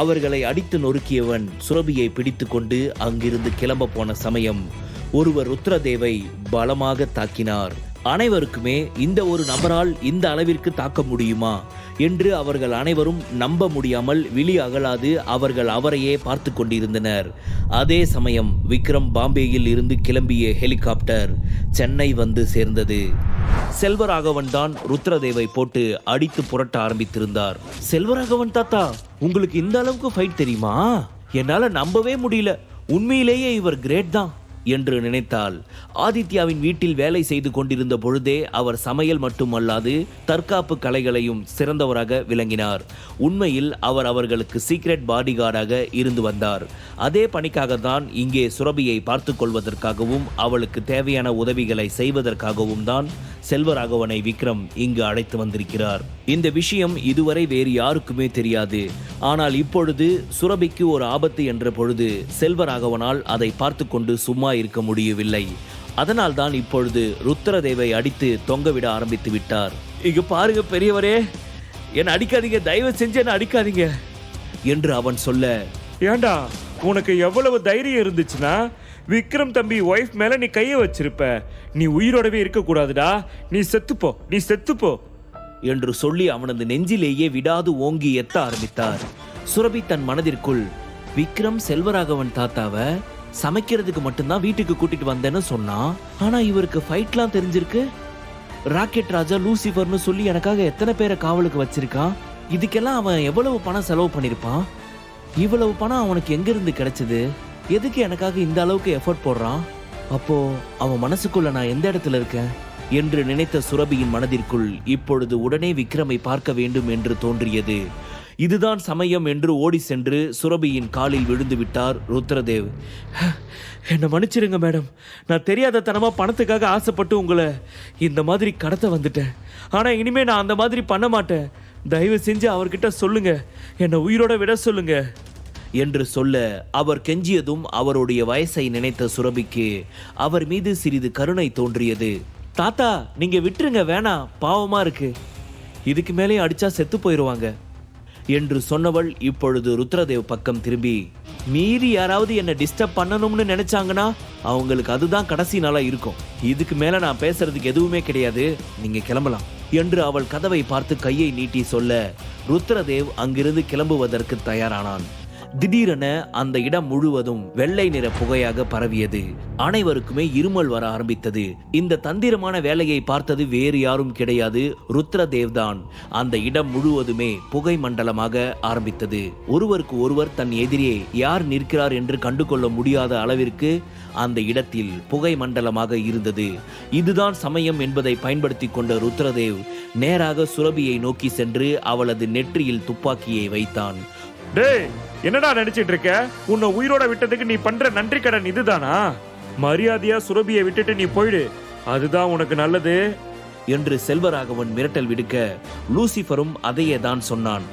அவர்களை அடித்து நொறுக்கியவன் சுரபியை பிடித்து கொண்டு அங்கிருந்து கிளம்ப போன சமயம் ஒருவர் ருத்ரதேவை பலமாக தாக்கினார். அனைவருக்குமே இந்த ஒரு நபரால் இந்த அளவிற்கு தாக்க முடியுமா? என்று அவர்கள் அனைவரும் நம்ப முடியாமல் விழி அகலாது அவர்கள் அவரையே பார்த்து கொண்டிருந்தனர். அதே சமயம் விக்ரம் பாம்பேயில் இருந்து கிளம்பிய ஹெலிகாப்டர் சென்னை வந்து சேர்ந்தது. செல்வராகவன் தான் ருத்ரதேவை போட்டு அடித்து புரட்ட ஆரம்பித்திருந்தார். செல்வராகவன் தாத்தா உங்களுக்கு இந்த அளவுக்கு ஃபைட் தெரியுமா? என்னால நம்பவே முடியல. உண்மையிலேயே இவர் கிரேட் தான். என்று நினைத்தாள். ஆதித்யாவின் வீட்டில் வேலை செய்து கொண்டிருந்த பொழுதே அவர் சமையல் மட்டுமல்லாது தற்காப்பு கலைகளையும் சிறந்தவராக விளங்கினார். உண்மையில் அவர் அவர்களுக்கு சீக்ரெட் பாடிகார்டாக இருந்து வந்தார். அதே பணிக்காக தான் இங்கே சுரபியை பார்த்து கொள்வதற்காகவும் அவளுக்கு தேவையான உதவிகளை செய்வதற்காகவும் தான் செல்வராகவனை விக்ரம் இங்கு அழைத்து வந்திருக்கிறார். இந்த விஷயம் இதுவரை வேறு யாருக்குமே தெரியாது. ஆனால் இப்பொழுது சுரபிக்கு ஒரு ஆபத்து என்ற பொழுது செல்வராகவனால் அதை பார்த்து கொண்டு சும்மா இருக்க முடியவில்லை. அதனால் தான் இப்பொழுது ருத்ரதேவை அடித்து தொங்கவிட ஆரம்பித்து விட்டார். இங்க பாருங்க பெரியவரே என்ன அடிக்காதீங்க தயவு செஞ்சு என்ன அடிக்காதீங்க. என்று அவன் சொல்ல ஏண்டா உனக்கு எவ்வளவு தைரியம் இருந்துச்சுன்னா விக்ரம் தம்பி ஒய்ஃப் மேல நீ கைய வச்சிருப்ப. நீ உயிரோடவே இருக்க கூடாதுடா நீ செத்துப்போ நீ செத்துப்போ. என்று சொல்லி அவனது நெஞ்சிலேயே விடாது ஓங்கி எத்த ஆரம்பித்தார். சுரபி தன் மனதிற்குள் விக்ரம் செல்வராகவன் தாத்தாவை சமைக்கிறதுக்கு மட்டும்தான் வீட்டுக்கு கூட்டிட்டு வந்தேன்னு சொன்னான் ஆனா இவருக்கு ஃபைட்லாம் தெரிஞ்சிருக்கு? ராக்கெட் ராஜா லூசிஃபர்னு சொல்லி எனக்காக எத்தனை பேரை காவலுக்கு வச்சிருக்கான் இதுக்கெல்லாம் அவன் எவ்வளவு பணம் செலவு பண்ணிருப்பான்? இவ்வளவு பணம் அவனுக்கு எங்கிருந்து கிடைச்சது? எதுக்கு எனக்காக இந்த அளவுக்கு எஃபர்ட் போடுறான்? அப்போ அவன் மனசுக்குள்ள நான் எந்த இடத்துல இருக்கேன்? என்று நினைத்த சுரபியின் மனதிற்குள் இப்பொழுது உடனே விக்ரமை பார்க்க வேண்டும் என்று தோன்றியது. இதுதான் சமயம் என்று ஓடி சென்று சுரபியின் காலில் விழுந்து விட்டார் ருத்ரதேவ். என்னை மன்னிச்சிருங்க மேடம். நான் தெரியாத தனமா பணத்துக்காக ஆசைப்பட்டு உங்களை இந்த மாதிரி கடத்த வந்துட்டேன். ஆனா இனிமே நான் அந்த மாதிரி பண்ண மாட்டேன். தயவு செஞ்சு அவர்கிட்ட சொல்லுங்க. என்னை உயிரோட விட சொல்லுங்க. என்று சொல்ல அவர் கெஞ்சியதும் அவருடைய வயசை நினைத்த சுரபிக்கு அவர் மீது சிறிது கருணை தோன்றியது. தாத்தா நீங்க விட்டுருங்க வேணாம் பாவமா இருக்கு. இதுக்கு மேலே அடிச்சா செத்து போயிடுவாங்க என்று சொன்னவள் இப்பொழுது ருத்ரதேவ் பக்கம் திரும்பி மீறி யாராவது என்னை டிஸ்டர்ப் பண்ணணும்னு நினைச்சாங்கன்னா அவங்களுக்கு அதுதான் கடைசி நாளா இருக்கும். இதுக்கு மேல நான் பேசுறதுக்கு எதுவுமே கிடையாது. நீங்க கிளம்பலாம். என்று அவள் கதவை பார்த்து கையை நீட்டி சொல்ல ருத்ரதேவ் அங்கிருந்து கிளம்புவதற்கு தயாரானான். திடீரென அந்த இடம் முழுவதும் வெள்ளை நிற புகையாக பரவியது. அனைவருக்குமே இருமல் வர ஆரம்பித்தது. இந்த தந்திரமான வேலையை பார்த்தது வேறு யாரும் கிடையாது. ருத்ரதேவ் தான் அந்த இடம் முழுவதுமே புகை மண்டலமாக ஆரம்பித்தது. ஒருவருக்கு ஒருவர் தன் எதிரே யார் நிற்கிறார் என்று கண்டுகொள்ள முடியாத அளவிற்கு அந்த இடத்தில் புகை மண்டலமாக இருந்தது. இதுதான் சமயம் என்பதை பயன்படுத்தி கொண்ட ருத்ரதேவ் நேராக சுரபியை நோக்கி சென்று அவளது நெற்றியில் துப்பாக்கியை வைத்தான். டேய் என்னடா நினைச்சிட்டு இருக்க? உன்னை உயிரோட விட்டதுக்கு நீ பண்ற நன்றி கடன் இதுதானா? மரியாதையா சுரபியை விட்டுட்டு நீ போயிடு. அதுதான் உனக்கு நல்லது. என்று செல்வராகவன் மிரட்டல் விடுக்க லூசிஃபரும் அதையே தான் சொன்னான்.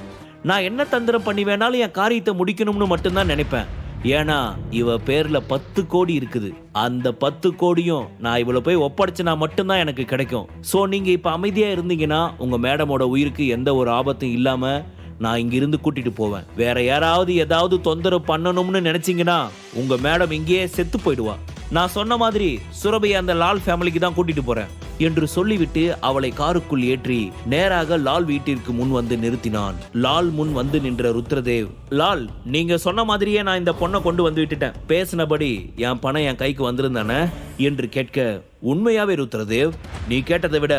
நான் என்ன தந்திரம் பண்ணி வேணாலும் என் காரியத்தை முடிக்கணும்னு மட்டும்தான் நினைப்பேன். ஏன்னா இவ பேர்ல பத்து கோடி இருக்குது. அந்த பத்து கோடியும் நான் இவளை போய் ஒப்படைச்சினா மட்டும்தான் எனக்கு கிடைக்கும். சோ நீங்க இப்ப அமைதியா இருந்தீங்கன்னா உங்க மேடமோட உயிருக்கு எந்த ஒரு ஆபத்தும் இல்லாம நான் இங்கிருந்து கூட்டிட்டு போவேன். வேற யாராவது ஏதாவது தொந்தரவு பண்ணணும்னு நினைச்சீங்கன்னா உங்க மேடம் இங்கேயே செத்து போயிடுவா. நான் சொன்ன மாதிரி சுரபையை அந்த லால் ஃபேமிலிக்கு தான் கூட்டிட்டு போறேன் என்று சொல்லிவிட்டு அவளை காருக்குள் ஏற்றி நேராக லால் வீட்டிற்கு முன் வந்து நிறுத்தினான். லால் முன் வந்து நின்ற ருத்ரதேவ் லால் நீங்க சொன்ன மாதிரியே நான் இந்த பொண்ணை கொண்டு வந்து விட்டுட்டேன். பேசினபடி என் பணம் என் கைக்கு வந்திருந்தானே? என்று கேட்க உண்மையாவே ருத்ரதேவ் நீ கேட்டதை விட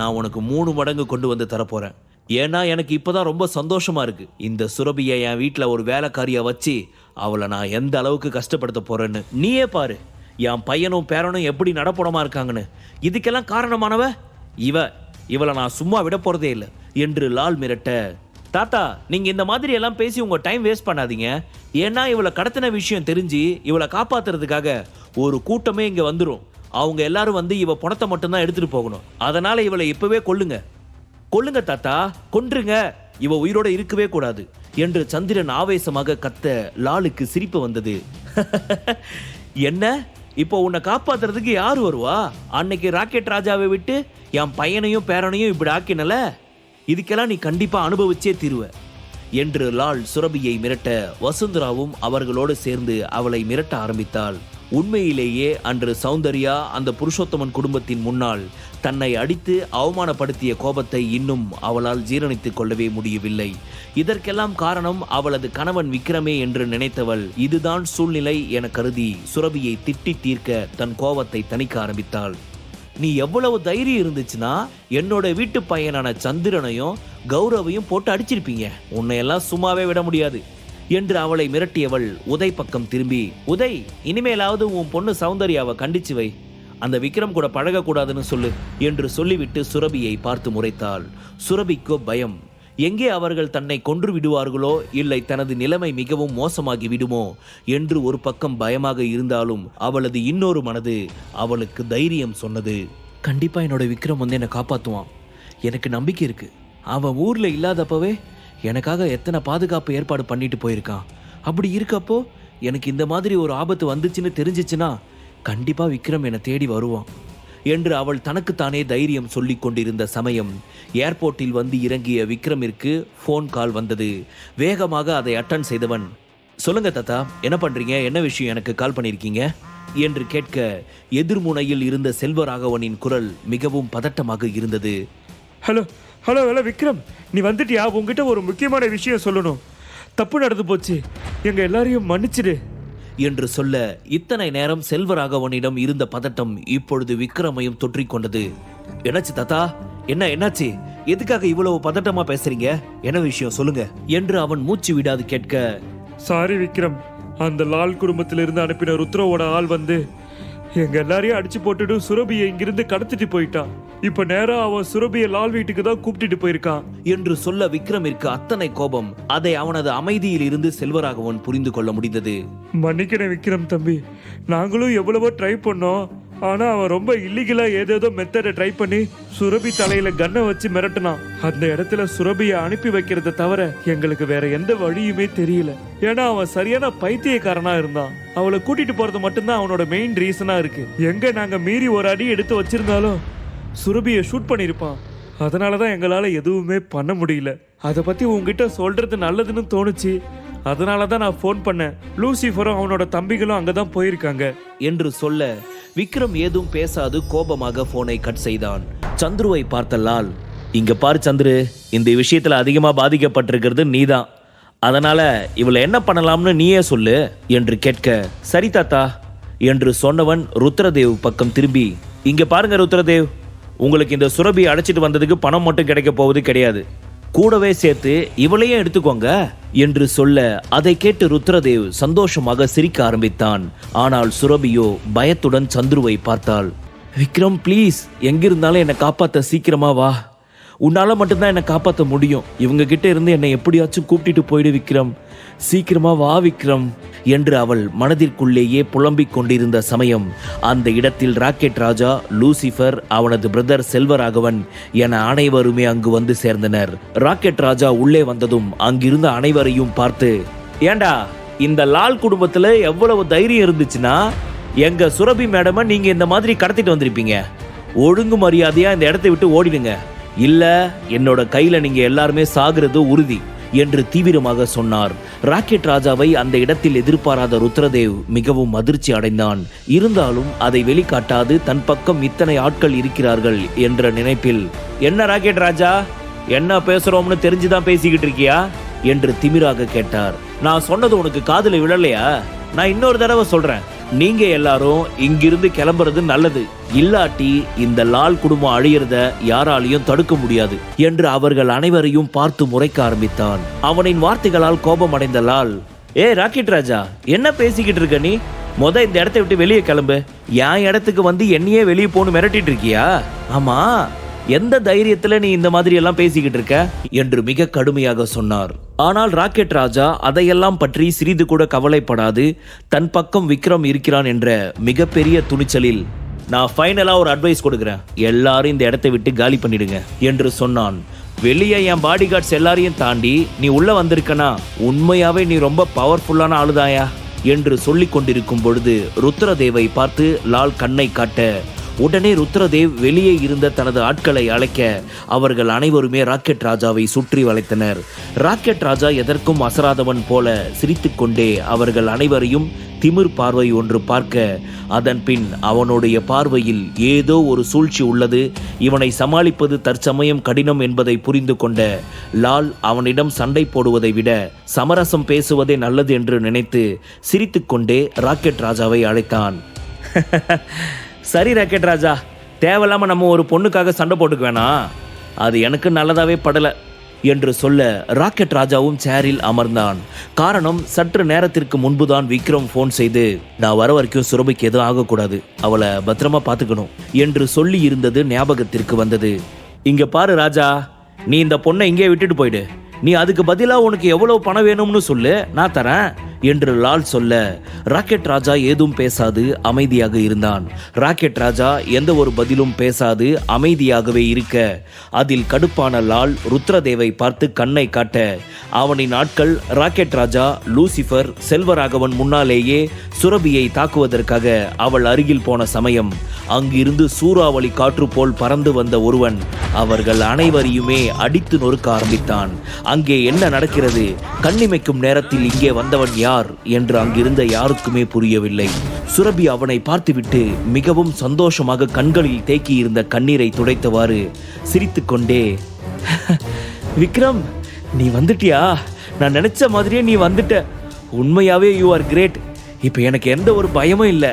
நான் உனக்கு மூணு மடங்கு கொண்டு வந்து தரப்போறேன். ஏன்னா எனக்கு இப்போதான் ரொம்ப சந்தோஷமா இருக்கு. இந்த சுரபியை என் வீட்டில் ஒரு வேலைக்காரியா வச்சு அவளை நான் எந்த அளவுக்கு கஷ்டப்படுத்த போறேன்னு. நீயே பாரு என் பையனும் பேரனும் எப்படி நடப்படமா இருக்காங்கன்னு. இதுக்கெல்லாம் காரணமானவ? இவ இவளை நான் சும்மா விட போறதே இல்லை. என்று லால் மிரட்ட தாத்தா நீங்க இந்த மாதிரி எல்லாம் பேசி உங்க டைம் வேஸ்ட் பண்ணாதீங்க. ஏன்னா இவளை கடத்தின விஷயம் தெரிஞ்சு இவளை காப்பாத்துறதுக்காக ஒரு கூட்டமே இங்க வந்துடும் அவங்க எல்லாரும் வந்து இவ பணத்தை மட்டும்தான் எடுத்துட்டு போகணும். அதனால இவளை இப்பவே கொல்லுங்க. கொல்லுங்க தாத்தா கொன்றுங்க. இவ உயிரோட இருக்கவே கூடாது என்று சந்திரன் ஆவேசமாக கத்த லாலுக்கு சிரிப்பு வந்தது. என்ன? இப்போ உன்னை காப்பாத்துறதுக்கு யார் வருவா? அன்னைக்கு ராக்கெட் ராஜாவை விட்டு என் பையனையும் பேரனையும் இப்படி ஆக்கினல? இதுக்கெல்லாம் நீ கண்டிப்பா அனுபவிச்சே தீருவ என்று லால் சுரபியை மிரட்ட வசுந்தராவும் அவர்களோடு சேர்ந்து அவளை மிரட்ட ஆரம்பித்தாள். உண்மையிலேயே அன்று சௌந்தர்யா அந்த புருஷோத்தமன் குடும்பத்தின் முன்னால் தன்னை அடித்து அவமானப்படுத்திய கோபத்தை இன்னும் அவளால் ஜீரணித்துக் கொள்ளவே முடியவில்லை. இதற்கெல்லாம் காரணம் அவளது கணவன் விக்ரமே என்று நினைத்தவள் இதுதான் சூழ்நிலை என கருதி சுரபியை திட்டி தீர்க்க தன் கோபத்தை தணிக்க ஆரம்பித்தாள். நீ எவ்வளவு தைரியம் இருந்துச்சுன்னா என்னோட வீட்டு பையனான சந்திரனையும் கௌரவையும் போட்டு அடிச்சிருப்பீங்க. உன்னையெல்லாம் சும்மாவே விட முடியாது. என்று அவளை மிரட்டியவள் உதய் பக்கம் திரும்பி உதய் இனிமேலாவது உன் பொண்ணு சௌந்தர்யாவை கண்டிச்சு வை. அந்த விக்ரம் கூட பழகக்கூடாதுன்னு சொல்லு என்று சொல்லிவிட்டு சுரபியை பார்த்து முறைத்தாள். சுரபிக்கோ பயம். எங்கே அவர்கள் தன்னை கொன்று விடுவார்களோ இல்லை தனது நிலைமை மிகவும் மோசமாகி விடுமோ? என்று ஒரு பக்கம் பயமாக இருந்தாலும் அவளது இன்னொரு மனது அவளுக்கு தைரியம் சொன்னது. கண்டிப்பா என்னோட விக்ரம் வந்து என்னை காப்பாற்றுவான் எனக்கு நம்பிக்கை இருக்கு. அவன் ஊர்ல இல்லாதப்பவே எனக்காக எத்தனை பாதுகாப்பு ஏற்பாடு பண்ணிட்டு போயிருக்கான்? அப்படி இருக்கப்போ எனக்கு இந்த மாதிரி ஒரு ஆபத்து வந்துச்சுன்னு தெரிஞ்சிச்சுன்னா கண்டிப்பா விக்ரம் என்னை தேடி வருவான் என்று அவள் தனக்குத்தானே தைரியம் சொல்லிக் கொண்டிருந்த சமயம் ஏர்போர்ட்டில் வந்து இறங்கிய விக்ரமிற்கு ஃபோன் கால் வந்தது. வேகமாக அதை அட்டன் செய்தவன் சொல்லுங்க தாத்தா என்ன பண்றீங்க? என்ன விஷயம் எனக்கு கால் பண்ணியிருக்கீங்க? என்று கேட்க எதிர்முனையில் இருந்த செல்வராகவனின் குரல் மிகவும் பதட்டமாக இருந்தது. Hello hello hello Vikram. நீ வந்துட்டியா? உங்ககிட்ட ஒரு முக்கியமான விஷயம் சொல்லணும். தப்பு நடந்து போச்சு. எங்க எல்லாரையும் மன்னிச்சிடு. என்று சொல்ல இத்தனை நேரம் செல்வராகவனிடம் இருந்த பதட்டம் இப்பொழுது விக்ரமையும் தொற்றிக் கொண்டது என்னாச்சு தாத்தா? என்ன என்னாச்சு? எதுக்காக இவ்வளவு பதட்டமா பேசுறீங்க? என்ன விஷயம்? சொல்லுங்க. என்று அவன் மூச்சு விடாது கேட்க சாரி விக்ரம். அந்த லால் குடும்பத்திலிருந்து அனுப்பின ருத்ரோவோட ஆள் வந்து எங்க எல்லாரையும் அடிச்சு போட்டுட்டு சுரபியை இங்கிருந்து கடத்திட்டு போயிட்டான். இப்ப நேரா அவன் சுரபியை லால் வீட்டுக்கு தான் கூப்பிட்டுட்டு போயிருக்கான். என்று சொல்ல விக்ரமிற்கு அத்தனை கோபம் அதை அவனது அமைதியில் இருந்து செல்வராகவன் புரிந்து கொள்ள முடிந்தது. மன்னிக்கிறேன் விக்ரம் தம்பி. நாங்களும் எவ்வளவோ ட்ரை பண்ணோம். ஆனா அவன் ரொம்ப இல்லீகலா ஏதேதோ மெத்தடை ட்ரை பண்ணி சுரபி தலையில கன்னை வச்சு மிரட்டினான். அந்த இடத்துல சுரபியை அனுப்பி வைக்கிறத தவிர எங்களுக்கு வேற எந்த வழியுமே தெரியல. ஏன்னா அவன் சரியான பைத்தியக்காரனா இருந்தான். அவளை கூட்டிட்டு போறது மட்டும்தான் அவனோட மெயின் ரீசனா இருக்கு. எங்க நாங்க மீறி ஒரு அடி எடுத்து வச்சிருந்தாலும் சுரபியை ஷூட் பண்ணியிருப்பான் அதனால தான் எங்களால் எதுவுமே பண்ண முடியல. அதை பற்றி உங்ககிட்ட சொல்றது நல்லதுன்னு தோணுச்சு. அதனால தான் நான் ஃபோன் பண்ணேன். லூசிஃபரும் அவனோட தம்பிகளும் அங்கே தான் போயிருக்காங்க. என்று சொல்ல விக்ரம் ஏதும் பேசாது கோபமாக போனை கட் செய்தான். சந்துருவை பார்த்த லால் இங்க பாரு சந்துரு இந்த விஷயத்துல அதிகமா பாதிக்கப்பட்டிருக்கிறது நீதான். அதனால இவளை என்ன பண்ணலாம்னு நீயே சொல்லு என்று கேட்க சரி தாத்தா என்று சொன்னவன் ருத்ரதேவ் பக்கம் திரும்பி இங்க பாருங்க ருத்ரதேவ் உங்களுக்கு இந்த சுரபி அடைச்சிட்டு வந்ததுக்கு பணம் மட்டும் கிடைக்க போவது கிடையாது. கூடவே சேர்த்து இவளையும் எடுத்துக்கோங்க என்று சொல்ல அதை கேட்டு ருத்ரதேவ் சந்தோஷமாக சிரிக்க ஆரம்பித்தான். ஆனால் சுரபியோ பயத்துடன் சந்துருவை பார்த்தாள். விக்ரம் ப்ளீஸ் எங்கிருந்தாலும் என்னை காப்பாத்த சீக்கிரமா வா. உன்னால மட்டும்தான் என்னை காப்பாற்ற முடியும். இவங்க கிட்ட இருந்து என்னை எப்படியாச்சும் கூப்பிட்டுட்டு போயிடு விக்ரம். சீக்கிரமா வா விக்ரம். என்று அவள் மனதிற்குள்ளேயே புலம்பிக் கொண்டிருந்த சமயம் அந்த இடத்தில் ராக்கெட் ராஜா லூசிஃபர் அவனது பிரதர் செல்வராகவன் என அனைவருமே அங்கு வந்து சேர்ந்தனர். ராக்கெட் ராஜா உள்ளே வந்ததும் அங்கிருந்த அனைவரையும் பார்த்து ஏண்டா இந்த லால் குடும்பத்துல எவ்வளவு தைரியம் இருந்துச்சுன்னா? எங்க சுரபி மேடமை நீங்க இந்த மாதிரி கடத்திட்டு வந்திருப்பீங்க. ஒழுங்கு மரியாதையா இந்த இடத்தை விட்டு ஓடிடுங்க. இல்ல என்னோட கையில நீங்க எல்லாருமே சாகுறது உறுதி. என்று தீவிரமாக சொன்னார். ராக்கெட் ராஜாவை அந்த இடத்தில் எதிர்பாராத ருத்ரதேவ் மிகவும் அதிர்ச்சி அடைந்தான். இருந்தாலும் அதை வெளிக்காட்டாது தன் பக்கம் இத்தனை ஆட்கள் இருக்கிறார்கள் என்ற நினைப்பில் என்ன ராக்கெட் ராஜா? என்ன பேசுறோம்னு தெரிஞ்சுதான் பேசிக்கிட்டு இருக்கியா? என்று திமிராக கேட்டார். நான் சொன்னது உனக்கு காதுல விழலையா? நான் இன்னொரு தடவை சொல்றேன். நீங்க எல்லாரும் இங்கிருந்து கிளம்புறது நல்லது. இல்லாட்டி இந்த லால் குடும்பம் அழியறத யாராலையும் தடுக்க முடியாது என்று அவர்கள் அனைவரையும் பார்த்து முறைக்க ஆரம்பித்தான். அவனின் வார்த்தைகளால் கோபம் அடைந்த லால் ஏ ராக்கெட் ராஜா என்ன பேசிக்கிட்டு இருக்க நீ? முத இந்த இடத்தை விட்டு வெளியே கிளம்பு. என் இடத்துக்கு வந்து என்னையே வெளியே போன்னு மிரட்டிட்டு இருக்கியா? ஆமா. எந்த தைரியத்துல நீ இந்த மாதிரி எல்லாம் பேசிக்கிட்டு இருக்க? என்று மிக கடுமையாக சொன்னார். ஆனால் ராக்கெட் ராஜா அதையெல்லாம் பற்றி சிறிது கூட கவலைப்படாது. தன் பக்கம் விக்ரம் இருக்கிறான் என்ற மிகப்பெரிய துணிச்சலில் நான் ஃபைனலாக ஒரு அட்வைஸ் கொடுக்குறேன். எல்லாரும் இந்த இடத்தை விட்டு காலி பண்ணிடுங்க என்று சொன்னான். வெளியே என் பாடி கார்ட்ஸ் எல்லாரையும் தாண்டி நீ உள்ள வந்திருக்கனா? உண்மையாவே நீ ரொம்ப பவர்ஃபுல்லான ஆளுதாயா? என்று சொல்லிக் கொண்டிருக்கும் பொழுது ருத்ரதேவை பார்த்து லால் கண்ணை காட்ட உடனே ருத்ரதேவ் வெளியே இருந்த தனது ஆட்களை அழைக்க அவர்கள் அனைவருமே ராக்கெட் ராஜாவை சுற்றி வளைத்தனர். ராக்கெட் ராஜா எதற்கும் அசராதவன் போல சிரித்துக்கொண்டே அவர்கள் அனைவரையும் திமிர் பார்வை ஒன்று பார்க்க அதன் பின் அவனுடைய பார்வையில் ஏதோ ஒரு சூழ்ச்சி உள்ளது. இவனை சமாளிப்பது தற்சமயம் கடினம் என்பதை புரிந்து கொண்ட லால் அவனிடம் சண்டை போடுவதை விட சமரசம் பேசுவதே நல்லது என்று நினைத்து சிரித்துக்கொண்டே ராக்கெட் ராஜாவை அழைத்தான். சரி ராக்கெட் ராஜா. தேவையில்லாம நம்ம ஒரு பொண்ணுக்காக சண்டை போட்டுக்க வேணாம் அது எனக்கு நல்லதாவே படல என்று சொல்ல ராக்கெட் ராஜாவும் சேரில் அமர்ந்தான். காரணம் சற்று நேரத்திற்கு முன்புதான் விக்ரம் ஃபோன் செய்து நான் வர வரைக்கும் சுரபிக்கு எதுவும் ஆகக்கூடாது அவளை பத்திரமா பார்த்துக்கணும் என்று சொல்லி இருந்தது ஞாபகத்திற்கு வந்தது. இங்க பாரு ராஜா நீ இந்த பொண்ணை இங்கே விட்டுட்டு போயிடு. நீ அதுக்கு பதிலா உனக்கு எவ்வளவு பணம் வேணும்னு சொல்லு நான் தரேன். என்று லால் சொல்ல ராக்கெட் ராஜா ஏதும் பேசாது அமைதியாக இருந்தான். ராக்கெட் ராஜா எந்த ஒரு பதிலும் பேசாது அமைதியாகவே இருக்க. அதில் கடுப்பான லால் ருத்ரதேவை பார்த்து கண்ணை காட்ட அவனின் ஆட்கள் ராக்கெட் ராஜா லூசிஃபர் செல்வராகவன் முன்னாலேயே சுரபியை தாக்குவதற்காக அவள் அருகில் போன சமயம். அங்கிருந்து சூறாவளி காற்று போல் பறந்து வந்த ஒருவன் அவர்கள் அனைவரையுமே அடித்து நொறுக்க ஆரம்பித்தான். அங்கே என்ன நடக்கிறது? கண்ணிமைக்கும் நேரத்தில் இங்கே வந்தவன் யார் என்று அங்கிருந்த யாருக்குமே புரியவில்லை. சுரபி அவனை பார்த்துவிட்டு மிகவும் சந்தோஷமாக கண்களில் தேக்கியிருந்த கண்ணீரை துடைத்தவாறு சிரித்துக்கொண்டே விக்ரம் நீ வந்துட்டியா? நான் நினைச்ச மாதிரியே நீ வந்துட்ட. உண்மையாவே யூ ஆர் கிரேட் இப்போ எனக்கு எந்த ஒரு பயமும் இல்லை.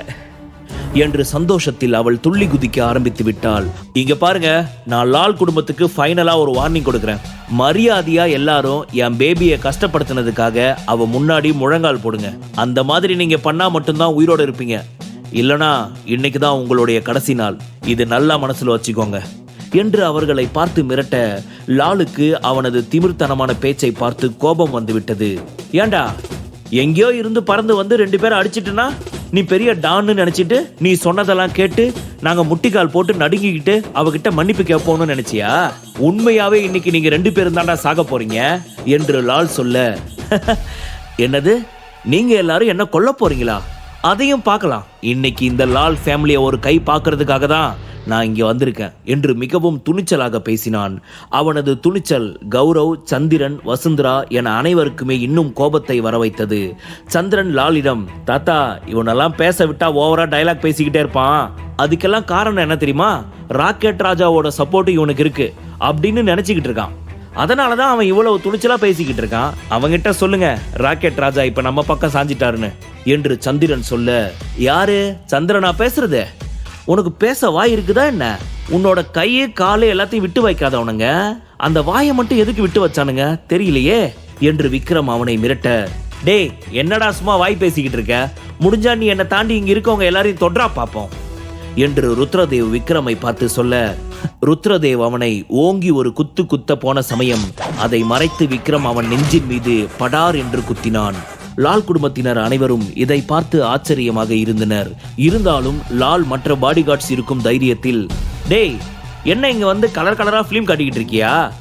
என்று சந்தோஷத்தில் அவள் துள்ளி குதிக்க ஆரம்பித்து விட்டாள். இங்க பாருங்க நான் லால் குடும்பத்துக்கு ஃபைனலா ஒரு வார்னிங் கொடுக்குறேன். மரியாதையா எல்லாரும் என் பேபியை கஷ்டப்படுத்தினதுக்காக அவ முன்னாடி முழங்கால் போடுங்க. அந்த மாதிரி நீங்க பண்ணா மட்டும்தான் உயிரோட இருப்பீங்க. இல்லனா இன்னைக்கு தான் உங்களுடைய கடைசி நாள். இது நல்லா மனசுல வச்சுக்கோங்க. என்று அவர்களை பார்த்து மிரட்ட லாலுக்கு அவனது திமிர்த்தனமான பேச்சை பார்த்து கோபம் வந்துவிட்டது. ஏண்டா எங்கேயோ இருந்து பறந்து வந்து ரெண்டு பேரும் அடிச்சிட்டுனா? நீ பெரிய டான்னு நினைச்சிட்டு நீ சொன்னதெல்லாம் கேட்டு நாங்க முட்டிக்கால் போட்டு நடுங்கிக்கிட்டு அவகிட்ட மன்னிப்பு கேட்போம்னு நினைச்சியா? உண்மையாவே இன்னைக்கு நீங்க ரெண்டு பேரும் தாண்டா சாக போறீங்க என்று லால் சொல்ல என்னது? நீங்க எல்லாரும் என்ன கொல்ல போறீங்களா? அதையும் பார்க்கலாம். இன்னைக்கு இந்த லால் ஃபேமிலியை ஒரு கை பார்க்கறதுக்காக தான் நான் இங்கே வந்திருக்கேன் என்று மிகவும் துணிச்சலாக பேசினான். அவனது துணிச்சல் கௌரவ் சந்திரன் வசுந்தரா என அனைவருக்குமே இன்னும் கோபத்தை வர வைத்தது சந்திரன் லாலிடம் தாத்தா இவனெல்லாம் பேச விட்டா ஓவரா டயலாக் பேசிக்கிட்டே இருப்பான். அதுக்கெல்லாம் காரணம் என்ன தெரியுமா? ராக்கெட் ராஜாவோட சப்போர்ட் இவனுக்கு இருக்கு. அப்படின்னு நினைச்சுக்கிட்டு இருக்கான். அதனால தான் அவன் இவ்வளவு துணிச்சலா பேசிக்கிட்டு இருக்கான். அவங்கிட்ட சொல்லுங்க ராக்கெட் ராஜா இப்ப நம்ம பக்கம் சாஞ்சிட்டாருன்னு. என்று சந்திரன் சொல்ல யாரு? சந்திரனா பேசுறது? உனக்கு பேச வாய் இருக்குதா என்ன? உன்னோட கையை காலு எல்லாத்தையும் விட்டு வைக்காதவனுங்க அந்த வாயை மட்டும் எதுக்கு விட்டு வச்சானுங்க? தெரியலையே? என்று விக்ரம் அவனை மிரட்ட டேய் என்னடா சும்மா வாய் பேசிக்கிட்டு இருக்க? முடிஞ்சா நீ என்னை தாண்டி இங்க இருக்கவங்க எல்லாரையும் தொடரா பார்ப்போம் என்று ருத்ரதேவ் விக்ரமை பார்த்து சொல்ல ருத்ரதேவ் அவனை ஓங்கி ஒரு குத்து குத்த போன சமயம் அதை மறைத்து விக்ரம் அவன் நெஞ்சின் மீது படார் என்று குத்தினான். லால் குடும்பத்தினர் அனைவரும் இதை பார்த்து ஆச்சரியமாக இருந்தனர். இருந்தாலும் லால் மற்ற பாடிகார்ட்ஸ் இருக்கும் தைரியத்தில் டேய் என்ன இங்க வந்து கலர் கலரா ஃபிலிம் காட்டிக்கிட்டு இருக்கியா?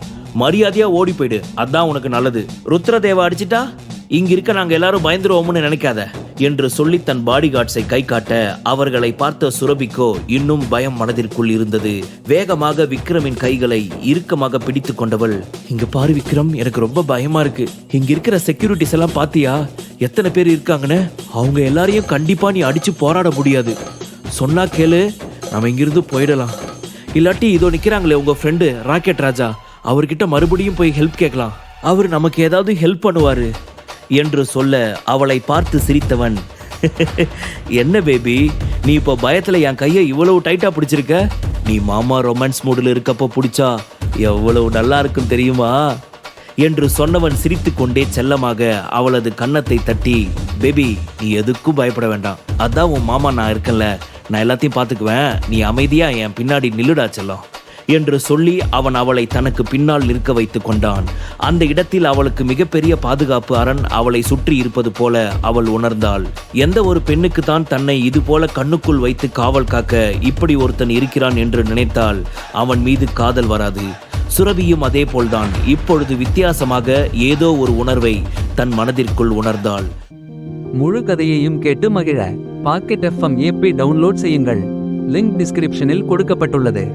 மரியாதையா ஓடி போயிடு. அதான் உனக்கு நல்லது. ருத்ரதேவா அடிச்சிட்டா? இங்க இருக்க நாங்க எல்லாரும் பயந்துருவோம்னு நினைக்காத என்று சொல்லி தன் பாடிகார்ட்ஸை கை காட்ட அவர்களை பார்த்த சுரபிக்கோ இன்னும் பயம் மனதிற்குள் இருந்தது. வேகமாக விக்ரமின் கைகளை இறுக்கமாக பிடித்து கொண்டவள் இங்க பாரு விக்ரம் எனக்கு ரொம்ப பயமா இருக்கு. இங்க இருக்கிற செக்யூரிட்டிஸ் எல்லாம் பாத்தியா? எத்தனை பேர் இருக்காங்கன்னு? அவங்க எல்லாரையும் கண்டிப்பா நீ அடிச்சு போராட முடியாது. சொன்னா கேளு நம்ம இங்கிருந்து போயிடலாம். இல்லாட்டி இதோ நிக்கிறாங்களே உங்க ஃப்ரெண்டு ராக்கெட் ராஜா. அவர்கிட்ட மறுபடியும் போய் ஹெல்ப் கேட்கலாம். அவர் நமக்கு ஏதாவது ஹெல்ப் பண்ணுவாரு. என்று சொல்ல அவளை பார்த்து சிரித்தவன். என்ன பேபி நீ இப்போ பயத்தில் என் கையை இவ்வளவு டைட்டாக பிடிச்சிருக்க? நீ மாமா ரொமான்ஸ் மூடில் இருக்கப்போ பிடிச்சா எவ்வளவு நல்லா இருக்கும் தெரியுமா? என்று சொன்னவன் சிரித்துக்கொண்டே செல்லமாக அவளது கன்னத்தை தட்டி பேபி நீ எதுக்கும் பயப்பட வேண்டாம். அதான் உன் மாமா நான் இருக்கேன்ல. நான் எல்லாத்தையும் பார்த்துக்குவேன். நீ அமைதியாக என் பின்னாடி நில்லுடா செல்லம். என்று சொல்லி அவன் அவளை தனக்கு பின்னால் நிற்க வைத்துக் கொண்டான். அந்த இடத்தில் அவளுக்கு மிகப்பெரிய பாதுகாப்பு அரண் அவளை சுற்றி இருப்பது போல அவள் உணர்ந்தாள். எந்த ஒரு பெண்ணுக்கு தான் தன்னை இது போல கண்ணுக்குள் வைத்து காவல் காக்க இப்படி ஒருத்தன் இருக்கிறான் என்று நினைத்தால் அவன் மீது காதல் வராது. சுரபியும் அதே போல்தான். இப்பொழுது வித்தியாசமாக ஏதோ ஒரு உணர்வை தன் மனதிற்குள் உணர்ந்தாள். முழு கதையையும் கேட்டு மகிழ. பாக்கெட் எஃப்எம் ஏபி டவுன்லோட் செய்யுங்கள். லிங்க் டிஸ்கிரிப்ஷனில் கொடுக்கப்பட்டுள்ளது.